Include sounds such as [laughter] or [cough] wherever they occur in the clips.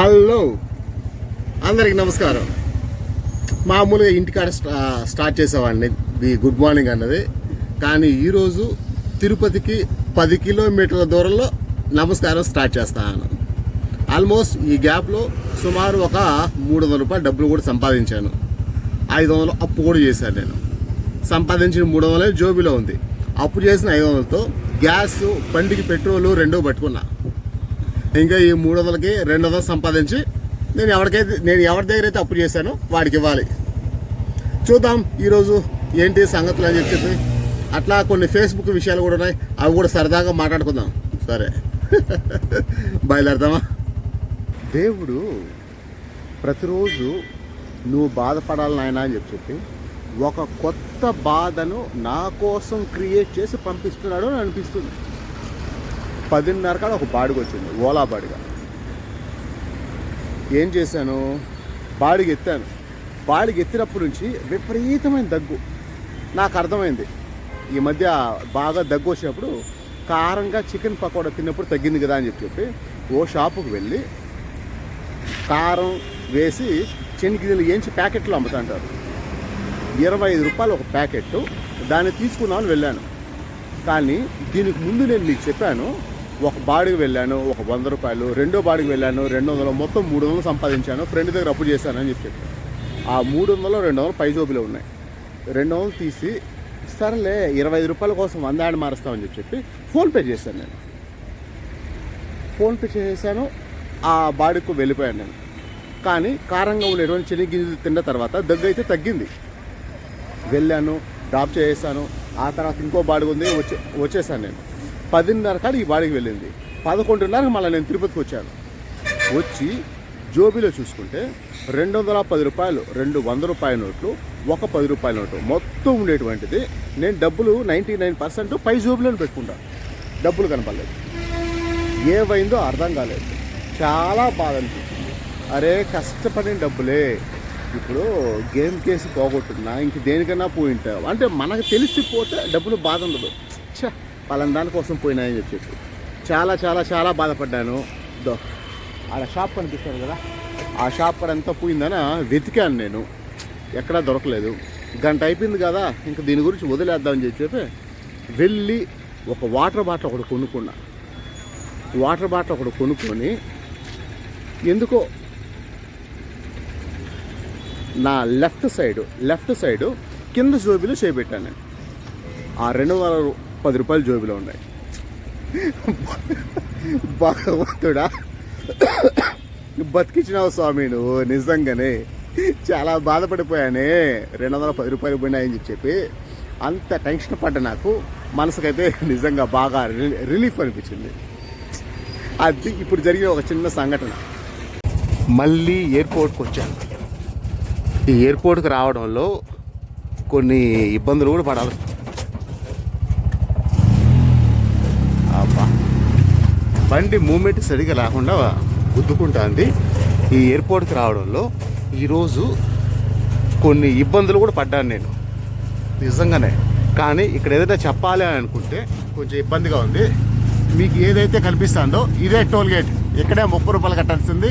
Hello. అందరికి నమస్కారం. మామూలుగా ఇంటికాడ స్టా స్టార్ట్ చేసేవాడిని. ది గుడ్ మార్నింగ్ అన్నది. కానీ ఈరోజు తిరుపతికి పది కిలోమీటర్ల దూరంలో నమస్కారం స్టార్ట్ చేస్తాను. ఆల్మోస్ట్ ఈ గ్యాప్లో సుమారు ఒక మూడు వందల రూపాయలు డబ్బులు కూడా సంపాదించాను. ఐదు వందలు అప్పు కూడా చేశాను నేను. సంపాదించిన మూడు వందలే జోబీలో ఉంది. అప్పు చేసిన ఐదు వందలతో గ్యాస్ బండికి పెట్రోలు రెండో పట్టుకున్నా. ఇంకా ఈ మూడు వందలకి రెండు వందలు సంపాదించి నేను ఎవరికైతే నేను ఎవరి దగ్గర అయితే అప్పు చేశానో వాడికి ఇవ్వాలి. చూద్దాం ఈరోజు ఏంటి సంగతులు అని చెప్పి. అట్లా కొన్ని ఫేస్బుక్ విషయాలు కూడా ఉన్నాయి. అవి కూడా సరదాగా మాట్లాడుకుందాం. సరే. [laughs] బయలుదేరదామా? దేవుడు ప్రతిరోజు నువ్వు బాధపడాలి నాయనా అని చెప్పి ఒక కొత్త బాధను నా కోసం క్రియేట్ చేసి పంపిస్తున్నాడు అని అనిపిస్తుంది. పదిన్నర కాడ ఒక బాడిగ వచ్చింది ఓలా బాడిగ. ఏం చేశాను? బాడిగ ఎత్తాను బాడిగ ఎత్తినప్పటి నుంచి విపరీతమైన దగ్గు. నాకు అర్థమైంది. ఈ మధ్య బాగా దగ్గు వచ్చినప్పుడు కారంగా చికెన్ పకోడా తిన్నప్పుడు తగ్గింది కదా అని చెప్పి చెప్పి ఓ షాపుకి వెళ్ళి కారం వేసి చెనిగిదలు ఏంచి ప్యాకెట్లు అమ్ముతుంటారు ఇరవై ఐదు రూపాయలు ఒక ప్యాకెట్ దాన్ని తీసుకుందామని వెళ్ళాను. కానీ దీనికి ముందు నేను మీకు చెప్పాను ఒక బాడికి వెళ్ళాను ఒక వంద రూపాయలు రెండో బాడికి వెళ్ళాను రెండు వందలు మొత్తం మూడు వందలు సంపాదించాను ఫ్రెండ్ దగ్గర అప్పు చేశాను అని చెప్పి ఆ మూడు వందలు రెండు వందలు పై జోబులో ఉన్నాయి. రెండు వందలు తీసి సరేలే ఇరవై ఐదు రూపాయల కోసం వంద యాడ్ మారుస్తామని చెప్పి చెప్పి ఫోన్పే చేశాను నేను. ఫోన్పే చేశాను ఆ బాడీకు వెళ్ళిపోయాను నేను. కానీ కారంగా ఉండేటువంటి చెనిగింజలు తిన్న తర్వాత దగ్గు అయితే తగ్గింది. వెళ్ళాను డ్రాప్ చేసేసాను ఆ తర్వాత ఇంకో బాడిగ ఉంది వచ్చే వచ్చేసాను నేను. పదిన్నర కాడ ఈ బాడికి వెళ్ళింది. పదకొండున్నరకు మళ్ళీ నేను తిరుపతికి వచ్చాను. వచ్చి జోబీలో చూసుకుంటే రెండు వందల పది రూపాయలు రెండు వంద రూపాయల నోట్లు ఒక పది రూపాయల నోటు మొత్తం ఉండేటువంటిది. నేను డబ్బులు నైంటీ నైన్ పర్సెంట్ పై జోబులో పెట్టుకుంటాను డబ్బులు కనపడలేదు. ఏవైందో అర్థం కాలేదు. చాలా బాధ అనిపించింది. అరే కష్టపడిన డబ్బులే. ఇప్పుడు గేమ్ కేసు పోగొట్టున్నా ఇంక దేనికన్నా పోయింటావు. అంటే మనకు తెలిసిపోతే డబ్బులు బాధ ఉండదు. ఛ! పలానా దానికోసం పోయినాయని చెప్పేసి. చాలా చాలా చాలా బాధపడ్డాను. దో ఆడ షాప్ కనిపిస్తుంది కదా. ఆ షాప్ అంతా పోయిందన పోయిందని? వెతికాను నేను. ఎక్కడా దొరకలేదు. గంట అయిపోయింది కదా ఇంకా దీని గురించి వదిలేద్దామని చెప్పి వెళ్ళి ఒక వాటర్ బాటిల్ ఒకటి కొనుక్కున్నా. వాటర్ బాటిల్ ఒకటి కొనుక్కొని ఎందుకో నా లెఫ్ట్ సైడ్ లెఫ్ట్ సైడ్ కింద జోబీలో చేపెట్టాను నేను. ఆ రెండు వందల పది రూపాయలు జోబిలో ఉన్నాయి. భగవంతుడా. బతికించినావు స్వామి నువ్వు నిజంగానే. చాలా బాధపడిపోయానే. రెండు వందల పది రూపాయలు పోయినాయని చెప్పి అంత టెన్షన్ పడ్డ నాకు. మనసుకైతే నిజంగా బాగా రి- రిలీఫ్ అనిపించింది. అది ఇప్పుడు జరిగిన ఒక చిన్న సంఘటన. మళ్ళీ ఎయిర్పోర్ట్కి వచ్చాను. ఈ ఎయిర్పోర్ట్కి రావడంలో కొన్ని ఇబ్బందులు కూడా పడాలి. బండి మూమెంట్ సరిగా లేకుండా గుద్దుకుంటుంది. ఈ ఎయిర్పోర్ట్కి రావడంలో ఈరోజు కొన్ని ఇబ్బందులు కూడా పడ్డాను నేను. నిజంగానే. కానీ ఇక్కడ ఏదైనా చెప్పాలి అని అనుకుంటే కొంచెం ఇబ్బందిగా ఉంది. మీకు ఏదైతే కనిపిస్తుందో ఇదే టోల్ గేట్. ఇక్కడే ముప్పై రూపాయలు కట్టాల్సింది.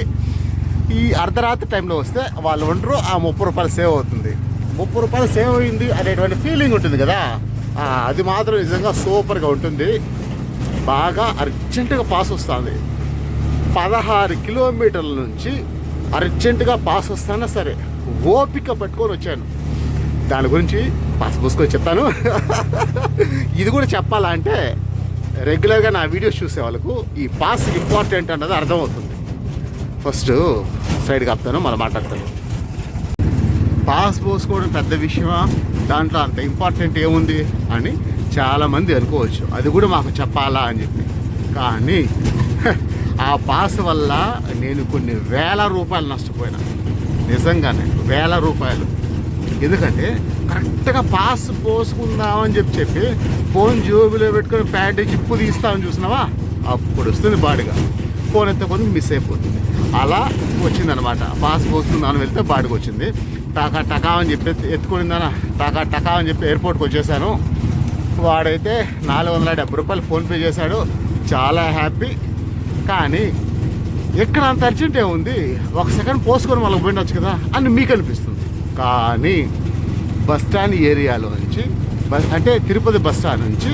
ఈ అర్ధరాత్రి టైంలో వస్తే వాళ్ళు ఉండరు ఆ ముప్పై రూపాయలు సేవ్ అవుతుంది. ముప్పై రూపాయలు సేవ్ అయింది అనేటువంటి ఫీలింగ్ ఉంటుంది కదా. అది మాత్రం నిజంగా సూపర్గా ఉంటుంది. బాగా అర్జెంటుగా పాస్ వస్తుంది. పదహారు కిలోమీటర్ల నుంచి అర్జెంటుగా పాస్ వస్తానా సరే ఓపిక పట్టుకొని వచ్చాను. దాని గురించి పాస్ పూసుకొని చెప్తాను. [laughs] ఇది కూడా చెప్పాలంటే రెగ్యులర్గా నా వీడియోస్ చూసే వాళ్ళకు ఈ పాస్ ఇంపార్టెంట్ అన్నది అర్థమవుతుంది. ఫస్ట్ సైడ్కి అప్తాను మనం మాట్లాడతాను. పాస్ పోసుకోవడం పెద్ద విషయమా? దాంట్లో అంత ఇంపార్టెంట్ ఏముంది అని చాలామంది అనుకోవచ్చు. అది కూడా మాకు చెప్పాలా అని చెప్పి. కానీ [laughs] ఆ పాస్ వల్ల నేను కొన్ని వేల రూపాయలు నష్టపోయినా. నిజంగానే వేల రూపాయలు. ఎందుకంటే కరెక్ట్గా పాస్ పోసుకుందామని చెప్పి చెప్పి ఫోన్ జోబులో పెట్టుకొని ప్యాంట్ జిప్పు తీస్తామని చూసినావా? అప్పుడు వస్తుంది బాడిగా. ఫోన్ ఎత్తే కొంచెం మిస్ అయిపోతుంది. అలా వచ్చిందనమాట పాస్ పోసుకుందామని వెళ్తే బాడికి వచ్చింది టకా టకా అని చెప్పి ఎత్తు- ఎత్తుకునిందనా టకా టకా అని చెప్పి ఎయిర్పోర్ట్కి వచ్చేసాను. వాడైతే నాలుగు వందల డెబ్బై రూపాయలు ఫోన్పే చేశాడు. చాలా హ్యాపీ. కానీ ఎక్కడ అంత అర్జెంట్ ఏముంది? ఒక సెకండ్ పోసుకొని వాళ్ళకి పోయిండొచ్చు కదా అని మీకు అనిపిస్తుంది. కానీ బస్ స్టాండ్ ఏరియాలో నుంచి బస్ అంటే తిరుపతి బస్ స్టాండ్ నుంచి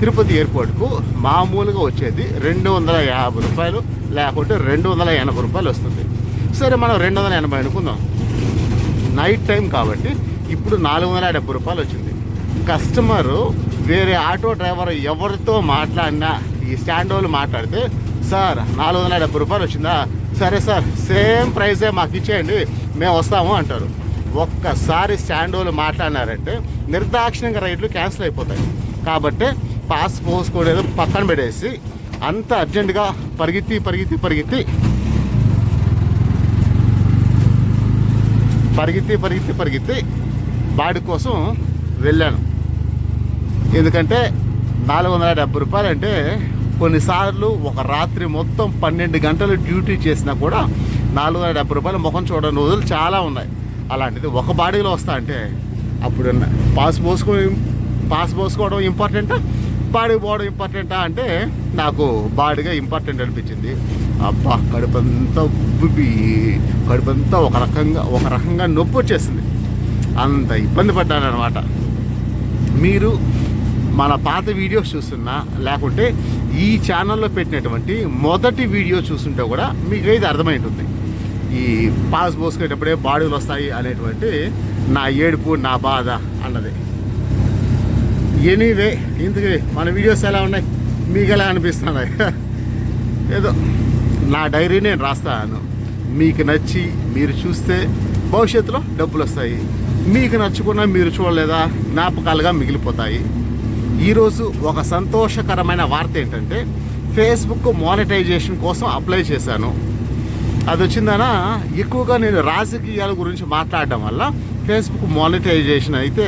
తిరుపతి ఎయిర్పోర్ట్కు మామూలుగా వచ్చేది రెండు వందల యాభై రూపాయలు లేకుంటే రెండు వందల ఎనభై రూపాయలు వస్తుంది. సరే మనం రెండు వందల ఎనభై అనుకుందాం. నైట్ టైం కాబట్టి ఇప్పుడు నాలుగు వందల డెబ్బై రూపాయలు వచ్చింది. కస్టమరు వేరే ఆటో డ్రైవర్ ఎవరితో మాట్లాడినా ఈ స్టాండ్ వాళ్ళు మాట్లాడితే సార్ నాలుగు వందల డెబ్బై రూపాయలు వచ్చిందా? సరే సార్ సేమ్ ప్రైజే మాకు ఇచ్చేయండి మేము వస్తాము అంటారు. ఒక్కసారి స్టాండ్ వాళ్ళు మాట్లాడినారంటే నిర్దాక్షిణ్యంగా రైట్లు క్యాన్సిల్ అయిపోతాయి. కాబట్టి పాస్ పోసుకోవడం పక్కన పెట్టేసి అంత అర్జెంటుగా పరిగెత్తి పరిగెత్తి పరిగెత్తి పరిగెత్తి పరిగెత్తి పరిగెత్తి వాడి కోసం వెళ్ళాను. ఎందుకంటే నాలుగు వందల డెబ్బై రూపాయలు అంటే కొన్నిసార్లు ఒక రాత్రి మొత్తం పన్నెండు గంటలు డ్యూటీ చేసినా కూడా నాలుగు వందల డెబ్బై రూపాయలు ముఖం చూడని రోజులు చాలా ఉన్నాయి. అలాంటిది ఒక బాడీలో వస్తా అంటే అప్పుడు పాస్ పోసుకో పాస్ పోసుకోవడం ఇంపార్టెంటా? బాడీ పోవడం ఇంపార్టెంటా అంటే నాకు బాడీగా ఇంపార్టెంట్ అనిపించింది. అబ్బా కడుపంతా ఉబ్బి కడుపంతా ఒక రకంగా ఒక రకంగా నొప్పి వచ్చేసింది. అంత ఇబ్బంది పడ్డాను అనమాట మీరు మన పాత వీడియోస్ చూస్తున్నా లేకుంటే ఈ ఛానల్లో పెట్టినటువంటి మొదటి వీడియో చూస్తుంటే కూడా మీకు ఇది అర్థమై ఉంటుంది ఈ పాస్ పోసుకునేటప్పుడే బాడీలు వస్తాయి అనేటువంటి నా ఏడుపు నా బాధ అన్నది. ఎనీవే ఇంతకీ మన వీడియోస్ ఎలా ఉన్నాయి? మీకు ఎలా అనిపిస్తున్నాయి? [laughs] ఏదో నా డైరీ నేను రాస్తాను. మీకు నచ్చి మీరు చూస్తే భవిష్యత్తులో డబ్బులు వస్తాయి. మీకు నచ్చుకున్నా మీరు చూడలేదా? జ్ఞాపకాలుగా మిగిలిపోతాయి. ఈరోజు ఒక సంతోషకరమైన వార్త ఏంటంటే ఫేస్బుక్ మానిటైజేషన్ కోసం అప్లై చేశాను. అది వచ్చిందనా? ఎక్కువగా నేను రాజకీయాల గురించి మాట్లాడడం వల్ల ఫేస్బుక్ మానిటైజేషన్ అయితే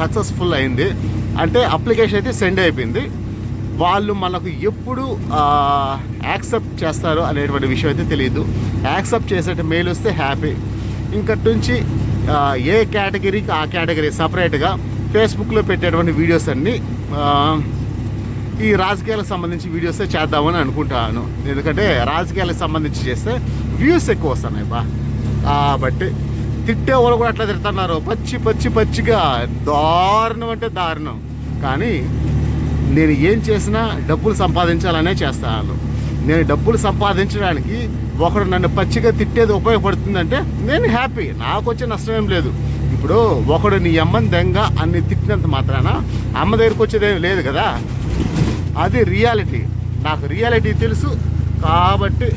సక్సెస్ఫుల్ అయింది. అంటే అప్లికేషన్ అయితే సెండ్ అయిపోయింది. వాళ్ళు మనకు ఎప్పుడు యాక్సెప్ట్ చేస్తారు అనేటువంటి విషయం అయితే తెలియదు యాక్సెప్ట్ చేసేట మెయిల్ వస్తే హ్యాపీ ఇంకటి నుంచి ఏ కేటగిరీకి ఆ కేటగిరీ సపరేట్గా ఫేస్బుక్లో పెట్టేటువంటి వీడియోస్ అన్నీ ఈ రాజకీయాలకు సంబంధించి వీడియోసే చేద్దామని అనుకుంటాను. ఎందుకంటే రాజకీయాలకు సంబంధించి చేస్తే వ్యూస్ ఎక్కువ వస్తున్నాయి బా. కాబట్టి తిట్టే వాళ్ళు కూడా అట్లా తిడుతున్నారు. పచ్చి పచ్చి పచ్చిగా. దారుణం అంటే దారుణం. కానీ నేను ఏం చేసినా డబ్బులు సంపాదించాలనే చేస్తాను. నేను డబ్బులు సంపాదించడానికి ఒకడు నన్ను పచ్చిగా తిట్టేది ఉపయోగపడుతుందంటే నేను హ్యాపీ నాకు వచ్చే నష్టం ఏం లేదు. ఇప్పుడు ఒకడు నీ అమ్మని దెంగ అన్ని తిట్టినంత మాత్రాన అమ్మ దగ్గరికి వచ్చేదేం లేదు కదా? అది రియాలిటీ. నాకు రియాలిటీ తెలుసు కాబట్టి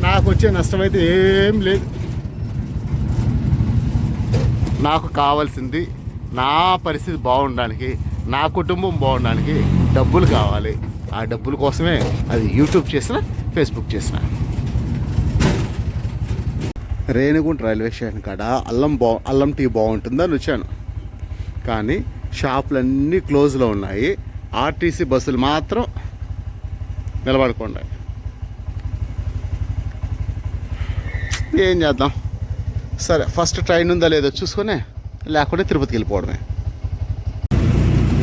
నాకు వచ్చే నష్టం అయితే ఏం లేదు. నాకు కావాల్సింది నా పరిస్థితి బాగుండడానికి నా కుటుంబం బాగుండడానికి డబ్బులు కావాలి. ఆ డబ్బుల కోసమే అది యూట్యూబ్ చేసిన ఫేస్బుక్ చేసిన. రేణిగుంట రైల్వే స్టేషన్ కాడ అల్లం బా అల్లం టీ బాగుంటుందని వచ్చాను. కానీ షాపులన్నీ క్లోజ్లో ఉన్నాయి. ఆర్టీసీ బస్సులు మాత్రం నిలబడుకున్నాయి ఏం చేద్దాం? సరే ఫస్ట్ ట్రైన్ ఉందా లేదో చూసుకొని లేకుంటే తిరుపతికి వెళ్ళిపోవడమే.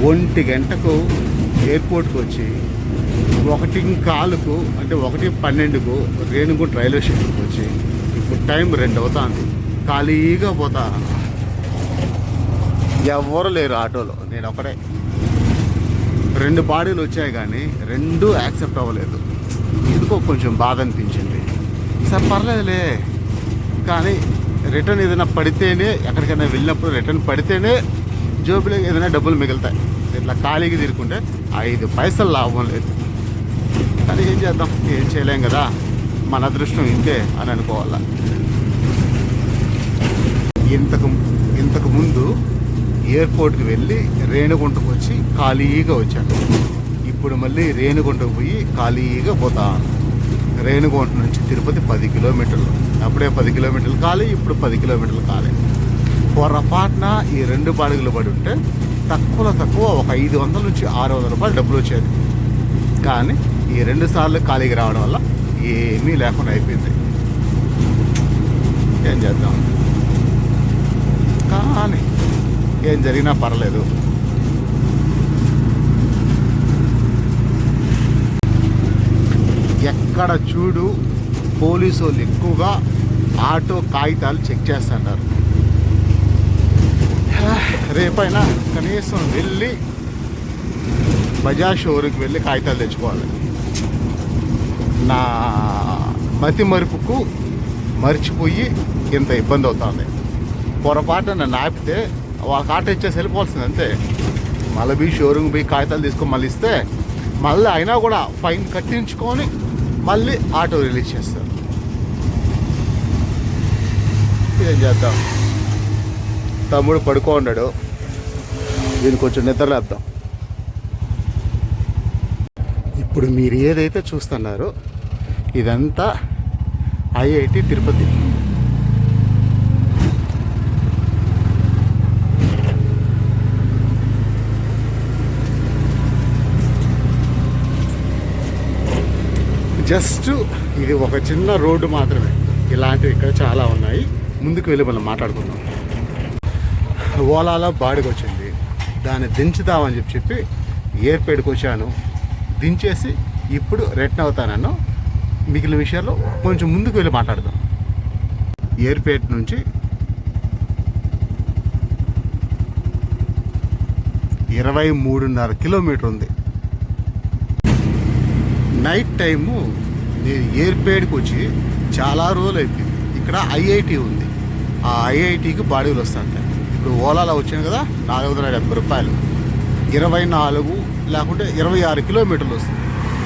ఒంటి గంటకు ఎయిర్పోర్ట్కి వచ్చి ఒకటి కాలుకు అంటే ఒకటి పన్నెండుకు రేణుగుంట రైల్వే స్టేషన్కి వచ్చి టైం రెండు అవుతుంది ఖాళీగా పోతా. ఎవరు లేరు ఆటోలో. నేను ఒకడే రెండు బాడీలు వచ్చాయి కానీ రెండు యాక్సెప్ట్ అవ్వలేదు. ఎందుకో కొంచెం బాధ అనిపించింది. సార్ పర్లేదులే. కానీ రిటర్న్ ఏదైనా పడితేనే ఎక్కడికైనా వెళ్ళినప్పుడు రిటర్న్ పడితేనే జోబులో ఏదైనా డబ్బులు మిగులుతాయి. ఇట్లా ఖాళీగా తీరుకుంటే ఐదు పైసలు లాభం లేదు. కానీ ఏం చేద్దాం? ఏం చేయలేం కదా? మన అదృష్టం ఇంతే అని అనుకోవాలా. ఇంతకు ఇంతకు ముందు ఎయిర్పోర్ట్కి వెళ్ళి రేణుగుంటకు వచ్చి ఖాళీగా వచ్చాను. ఇప్పుడు మళ్ళీ రేణుగుంటకు పోయి ఖాళీగా పోతాను రేణుగుంట నుంచి తిరుపతి పది కిలోమీటర్లు. అప్పుడే పది కిలోమీటర్లు కాలి ఇప్పుడు పది కిలోమీటర్లు కాలే. పొరపాటున ఈ రెండు బాడుగులు పడి ఉంటే తక్కువలో తక్కువ ఒక ఐదు వందల నుంచి ఆరు వందల రూపాయలు డబ్బులు వచ్చేది. కానీ ఈ రెండు సార్లు ఖాళీగా రావడం వల్ల ఏమీ లేకుండా అయిపోయింది. ఏం చేద్దాం? కానీ ఏం జరిగినా పర్లేదు. ఎక్కడ చూడు పోలీసు వాళ్ళు ఎక్కువగా ఆటో కాగితాలు చెక్ చేస్తుంటారు రేపైనా కనీసం వెళ్ళి బజాజ్ షోరూమ్కి వెళ్ళి కాగితాలు తెచ్చుకోవాలి. నా మతి మరుపుకు మర్చిపోయి ఇంత ఇబ్బంది అవుతుంది పొరపాటున నన్ను ఆపితే ఒక ఆటో ఇచ్చేసి వెళ్ళిపోవాల్సింది అంతే. మళ్ళీ పోయి షోరూమ్ పోయి కాగితాలు తీసుకొని మళ్ళీ ఇస్తే మళ్ళీ అయినా కూడా ఫైన్ కట్టించుకొని మళ్ళీ ఆటో రిలీజ్ చేస్తారు. ఏం చేద్దాం? తమ్ముడు పడుకో ఉన్నాడు దీనికి కొంచెం నిద్రలేద్దాం. ఇప్పుడు మీరు ఏదైతే చూస్తున్నారో ఇదంతా ఐఐటి తిరుపతి. జస్ట్ ఇది ఒక చిన్న రోడ్డు మాత్రమే. ఇలాంటివి ఇక్కడ చాలా ఉన్నాయి. ముందుకు వెళ్ళి మనం మాట్లాడుకుందాం. ఓలాలో బాడికి వచ్చింది దాన్ని దించుదామని చెప్పి చెప్పి ఏర్పేడికి వచ్చాను దించేసి ఇప్పుడు రిటర్న్ అవుతానన్ను మిగిలిన విషయాల్లో కొంచెం ముందుకు వెళ్ళి మాట్లాడదాం. ఏర్పేట నుంచి ఇరవై మూడున్నర కిలోమీటర్ ఉంది. నైట్ టైము నేను ఏర్పేడికి వచ్చి చాలా రోజులు అయిపోయింది ఇక్కడ ఐఐటి ఉంది. ఆ ఐఐటికి బాడీలు వస్తాయి ఇప్పుడు ఓలాలో వచ్చాను కదా నాలుగు వందల డెబ్బై రూపాయలు. ఇరవై నాలుగు లేకుంటే ఇరవై ఆరు కిలోమీటర్లు వస్తుంది.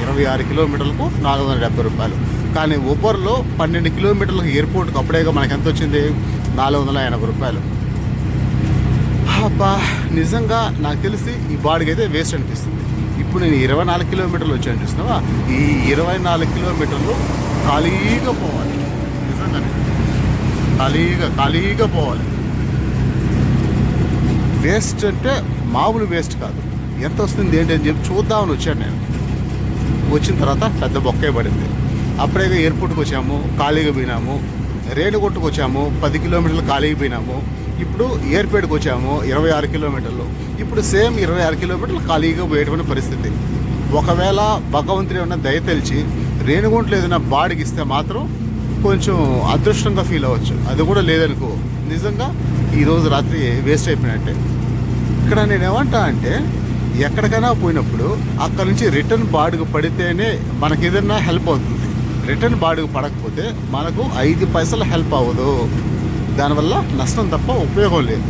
ఇరవై ఆరు కిలోమీటర్లకు నాలుగు వందల డెబ్బై రూపాయలు. కానీ ఊబర్లో పన్నెండు కిలోమీటర్లకు ఎయిర్పోర్ట్కి అప్పుడేగా మనకి ఎంత వచ్చింది? నాలుగు వందల ఎనభై రూపాయలు. అబ్బా! నిజంగా నాకు తెలిసి ఈ బాడీకి అయితే వేస్ట్ అనిపిస్తుంది. ఇప్పుడు నేను ఇరవై నాలుగు కిలోమీటర్లు వచ్చాను చూసినావా? ఈ ఇరవై నాలుగు కిలోమీటర్లు ఖాళీగా పోవాలి. నిజంగానే. ఖాళీగా ఖాళీగా పోవాలి. వేస్ట్ అంటే మామూలు వేస్ట్ కాదు. ఎంత వస్తుంది ఏంటి అని చెప్పి చూద్దామని వచ్చాను నేను. వచ్చిన తర్వాత పెద్ద బొక్కే పడింది. అప్పుడే ఎయిర్పోర్ట్కి వచ్చాము ఖాళీగా పోయినాము. రేణుగుంటకు వచ్చాము పది కిలోమీటర్లు ఖాళీగా పోయినాము. ఇప్పుడు ఎయిర్పేట్కి వచ్చాము ఇరవై ఆరు కిలోమీటర్లు. ఇప్పుడు సేమ్ ఇరవై ఆరు కిలోమీటర్లు ఖాళీగా పోయేటువంటి పరిస్థితి. ఒకవేళ భగవంతుడు ఏమైనా దయ తెలిసి రేణుగుంటలో ఏదైనా బాడికి ఇస్తే మాత్రం కొంచెం అదృష్టంగా ఫీల్ అవ్వచ్చు. అది కూడా లేదనుకో. నిజంగా ఈరోజు రాత్రి వేస్ట్ అయిపోయినట్టే. ఇక్కడ నేను ఏమంటా అంటే ఎక్కడికైనా పోయినప్పుడు అక్కడ నుంచి రిటర్న్ బాడుగ పడితేనే మనకి ఏదైనా హెల్ప్ అవుతుంది. రిటర్న్ బాడుగ పడకపోతే మనకు ఐదు పైసలు హెల్ప్ అవ్వదు. దానివల్ల నష్టం తప్ప ఉపయోగం లేదు.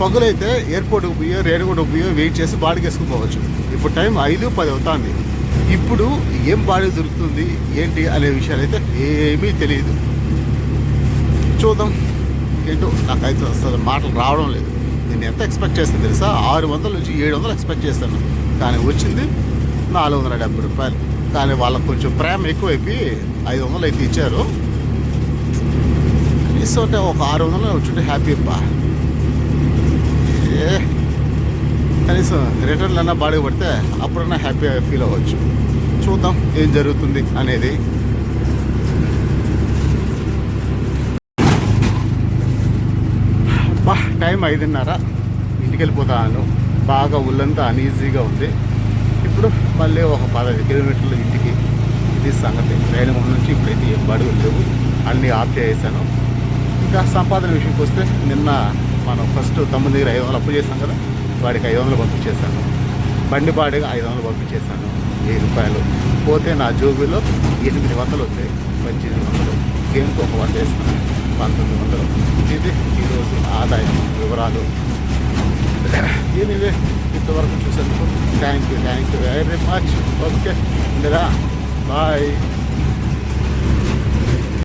పగులైతే ఎయిర్పోర్ట్కి పోయో రేణుగుంటకు పోయో వెయిట్ చేసి బాడుగ వేసుకుపోవచ్చు. ఇప్పుడు టైం ఐదు పది అవుతుంది. ఇప్పుడు ఏం బాడుగ దొరుకుతుంది ఏంటి అనే విషయాలు అయితే ఏమీ తెలియదు. చూద్దాం. ఏంటో నాకైతే అసలు మాటలు రావడం లేదు. నేను ఎంత ఎక్స్పెక్ట్ చేస్తాను తెలుసా? ఆరు వందల నుంచి ఏడు వందలు ఎక్స్పెక్ట్ చేస్తాను. కానీ వచ్చింది నాలుగు వందల డెబ్బై రూపాయలు. కానీ వాళ్ళకు కొంచెం ప్రేమ ఎక్కువైపోయి ఐదు వందలు అయితే ఇచ్చారు. కనీసం అంటే ఒక ఆరు వందలు వచ్చుంటే హ్యాపీ అబ్బా. ఏ కనీసం రిటర్న్లు అన్నా బాడీ పడితే అప్పుడన్నా హ్యాపీ ఫీల్ అవ్వచ్చు. చూద్దాం ఏం జరుగుతుంది అనేది. బా టైం ఐదున్నర. ఇంటికి వెళ్ళిపోతాను బాగా ఒళ్ళంతా అన్ఈజీగా ఉంది. ఇప్పుడు మళ్ళీ ఒక పదహైదు కిలోమీటర్లు ఇంటికి. ఇది సంగతి. రేణుగుండ నుంచి ఇప్పుడైతే ఏం బడుగులు లేవు. అన్నీ ఆఫ్ చేసేసాను ఇంకా సంపాదన విషయంకి వస్తే నిన్న మనం ఫస్ట్ తమ్ముడి దగ్గర ఐదు వందలు అప్పు చేశాం కదా? వాడికి ఐదు వందలు పంపించేశాను. బండి బాడిగా ఐదు వందలు పంపించేశాను. వెయ్యి రూపాయలు. పోతే నా జోబీలో ఎనిమిది వందలు వచ్చాయి. పద్దెనిమిది వందలు. గేమ్కి ఒక వంద వేసుకున్నాను. పంతొమ్మిది వందలు ఇది ఈరోజు ఆదాయం వివరాలు ఎనివే ఇంతవరకు చూసేందుకు thank you thank you very much okay Indira bye